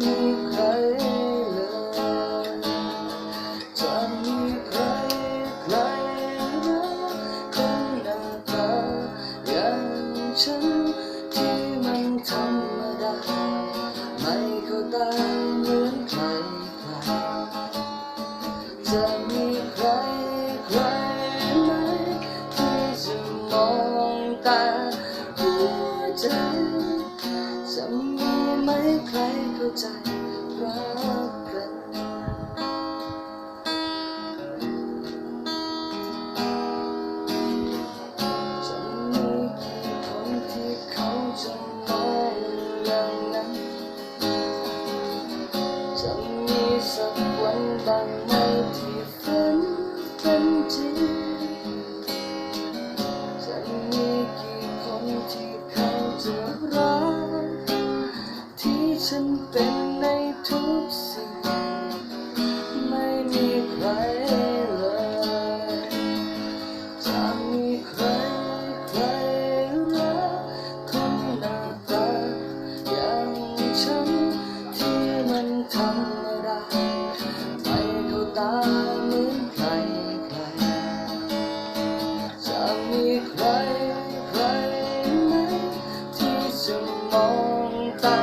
มีใครเลยจะมีใครใครนะคนอย่างเธอย่างฉันที่มันธรรมดา ไม่เข้าตาเหมือนใครใครจะมีใครใครไหมที่จะมองตาหัวใจ ไหมใครเข้าใจรักกันจะมีกี่คนที่เขาจะมองอย่างนั้นจะมีสักวันบางไหมที่ฝันเป็นจริง ฉันเป็นในทุกสิ่ง ไม่มีใครเลยจะมีใครใครรักคนหน้าตาอย่างฉันที่มันธรรมดาไม่เข้าตาเหมือนใครใครจะมีใครใครไหมที่จะมองตา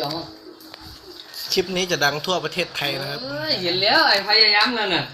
จองคลิปนี้จะดังทั่วประเทศไทยนะครับ เอ้ยเห็นแล้วไอ้พยายามแล้วน่ะ